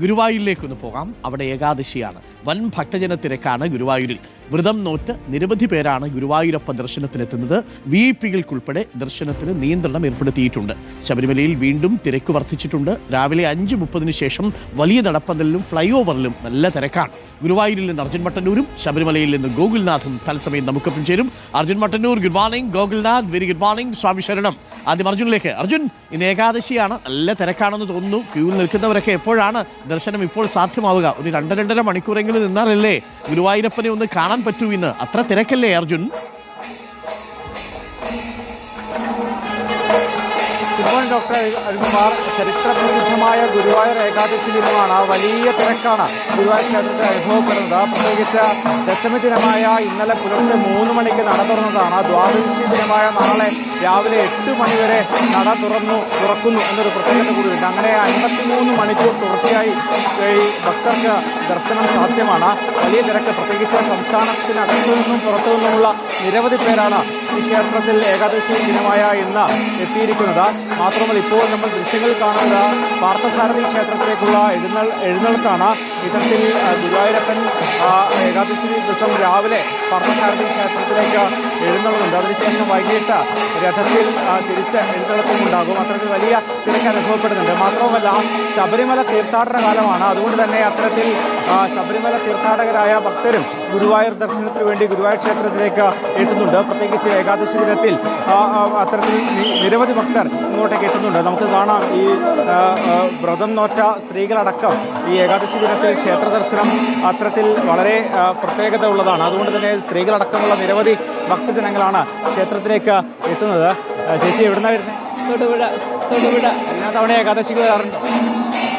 ഗുരുവായൂരിലേക്കൊന്ന് പോകാം. അവിടെ ഏകാദശിയാണ്. വൻ ഭക്തജന തിരക്കാണ് ഗുരുവായൂരിൽ. വ്രതം നോറ്റ് നിരവധി പേരാണ് ഗുരുവായൂരപ്പ ദർശനത്തിനെത്തുന്നത്. വി പികൾക്കുൾപ്പെടെ ദർശനത്തിന് നിയന്ത്രണം ഏർപ്പെടുത്തിയിട്ടുണ്ട്. ശബരിമലയിൽ വീണ്ടും തിരക്ക് വർദ്ധിച്ചിട്ടുണ്ട്. രാവിലെ അഞ്ച് മുപ്പതിന് ശേഷം വലിയ നടപ്പന്തലിലും ഫ്ലൈ ഓവറിലും നല്ല തിരക്കാണ്. ഗുരുവായൂരിൽ നിന്ന് അർജുൻ മട്ടന്നൂരും ശബരിമലയിൽ നിന്ന് ഗോകുൽനാഥും തത്സമയം നമുക്കൊപ്പം ചേരും. Arjun Mattannur good morning Gokulnath very good morning സ്വാമി ശരണം. ആദ്യം അർജുനിലേക്ക്. അർജുൻ ഇന്ന് ഏകാദശിയാണ്. നല്ല തിരക്കാണെന്ന് തോന്നുന്നു. ക്യൂവിൽ നിൽക്കുന്നവരൊക്കെ എപ്പോഴാണ് ദർശനം ഇപ്പോൾ സാധ്യമാവുക? ഒരു രണ്ട് രണ്ടര മണിക്കൂറെങ്കിലും നിന്നാലല്ലേ ഗുരുവായൂരപ്പനെ ഒന്ന് കാണാൻ പറ്റൂ ഇന്ന് അത്ര തിരക്കല്ലേ അർജുൻ? ഡോക്ടർ ചരിത്രപ്രസിദ്ധമായ ഗുരുവായൂർ ഏകാദശി ദിനമാണ്. വലിയ തിരക്കാണ് ഗുരുവായൂർ ക്ഷേത്രത്തിൽ അനുഭവപ്പെടുന്നത്. പ്രത്യേകിച്ച് ദശമി ദിനമായ ഇന്നലെ പുലർച്ചെ മൂന്ന് മണിക്ക് നട തുറന്നതാണ്. ദ്വാദശി ദിനമായ നാളെ രാവിലെ എട്ട് മണി വരെ നട തുറന്നു തുറക്കുന്നു എന്നൊരു പ്രത്യേകത കൂടിയുണ്ട്. അങ്ങനെ അൻപത്തിമൂന്ന് മണിക്കൂർ തുടർച്ചയായി ഈ ഭക്തർക്ക് ദർശനം സാധ്യമാണ്. വലിയ തിരക്ക്. പ്രത്യേകിച്ച് സംസ്ഥാനത്തിനകത്തു നിന്നും പുറത്തു നിന്നുമുള്ള നിരവധി പേരാണ് ഈ ക്ഷേത്രത്തിൽ ഏകാദശി ദിനമായ ഇന്ന് എത്തിയിരിക്കുന്നത്. മാത്രമല്ല ഇപ്പോൾ നമ്മൾ ദൃശ്യങ്ങൾ കാണുന്നത് പാർത്ഥസാരഥി ക്ഷേത്രത്തിലേക്കുള്ള എഴുന്നൾ എഴുന്നള്ളത്താണ്. ഇത്തരത്തിൽ ഗുരുവായൂരപ്പൻ ഏകാദശി ദിവസം രാവിലെ പാർത്ഥസാരഥി ക്ഷേത്രത്തിലേക്ക് എഴുന്നള്ളുന്നുണ്ട്. അതിനുശേഷം വൈകിട്ട് രഥത്തിൽ തിരിച്ച് എഴുന്നള്ളത്തും ഉണ്ടാകും. അത്തരത്തിൽ വലിയ തിരക്ക് അനുഭവപ്പെടുന്നുണ്ട്. മാത്രവുമല്ല ശബരിമല തീർത്ഥാടന കാലമാണ്. അതുകൊണ്ട് തന്നെ അത്തരത്തിൽ ശബരിമല തീർത്ഥാടകരായ ഭക്തരും ഗുരുവായൂർ ദർശനത്തിന് വേണ്ടി ഗുരുവായൂർ ക്ഷേത്രത്തിലേക്ക് എത്തുന്നുണ്ട്. പ്രത്യേകിച്ച് ഏകാദശി ദിനത്തിൽ അത്തരത്തിൽ നിരവധി ഭക്തർ ഇങ്ങോട്ടേക്ക് എത്തുന്നുണ്ട്. നമുക്ക് കാണാം ഈ വ്രതം നോറ്റ സ്ത്രീകളടക്കം ഈ ഏകാദശി ദിനത്തിൽ ക്ഷേത്ര ദർശനം അത്തരത്തിൽ വളരെ പ്രത്യേകത ഉള്ളതാണ്. അതുകൊണ്ട് തന്നെ സ്ത്രീകളടക്കമുള്ള നിരവധി ഭക്തജനങ്ങളാണ് ക്ഷേത്രത്തിലേക്ക് എത്തുന്നത്. ചേച്ചി എവിടുന്നാണ് വരുന്നത് തൊടുപുഴ തൊടുപുഴ. എല്ലാ തവണ ഏകാദശിക്ക് വരാറുണ്ട്?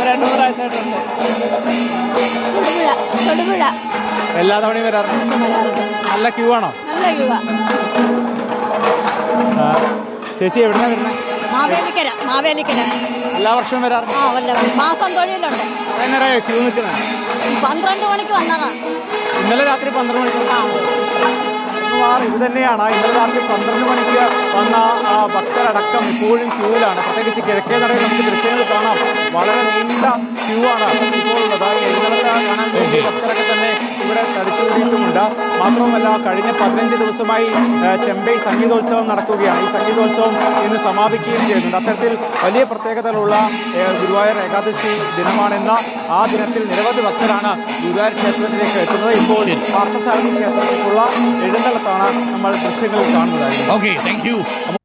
രണ്ടു മൂന്ന് പ്രാവശ്യമായിട്ടുണ്ട് തൊടുപുഴ തൊടുപുഴ. എല്ലാ തവണയും വരാറുണ്ട്. നല്ല ക്യൂ ആണോ? നല്ല യുവ ആ, ചേച്ചി എവിടെ വരുന്നത് മാവേലിക്കര മാവേലിക്കര. എല്ലാ വർഷവും വരാറുണ്ട്. ആ വല്ല മാസം തൊഴിലുണ്ട് ക്യൂ നിൽക്കുന്നത്? പന്ത്രണ്ട് മണിക്ക് വന്നതാ. ഇന്നലെ രാത്രി പന്ത്രണ്ട് മണിക്ക് ഇത് തന്നെയാണ്. ഇന്നലെ രാത്രി പന്ത്രണ്ട് മണിക്ക് വന്ന ഭക്തരടക്കം ഇപ്പോഴും ക്യൂവിലാണ്. പ്രത്യേകിച്ച് കിഴക്കേ നടയിൽ നമുക്ക് ദൃശ്യങ്ങൾ കാണാം. വളരെ നീണ്ട ക്യൂ ആണ് ഇപ്പോൾ ഉള്ളത്. ഈ മാത്രവുമല്ല കഴിഞ്ഞ പതിനഞ്ച് ദിവസമായി ചെമ്പൈ സംഗീതോത്സവം നടക്കുകയാണ്. ഈ സംഗീതോത്സവം ഇന്ന് സമാപിക്കുകയും ചെയ്യുന്നുണ്ട്. അത്തരത്തിൽ വലിയ പ്രത്യേകതകളുള്ള ഗുരുവായൂർ ഏകാദശി ദിനമാണെന്ന ആ ദിനത്തിൽ നിരവധി ഭക്തരാണ് ഗുരുവായൂർ ക്ഷേത്രത്തിലേക്ക് എത്തുന്നത്. ഇപ്പോൾ പാർത്ഥസാരഥി ക്ഷേത്രത്തിലേക്കുള്ള എഴുന്നള്ളത്താണ് നമ്മൾ ദൃശ്യങ്ങളിൽ കാണുന്നതായിരുന്നു ഓക്കെ താങ്ക്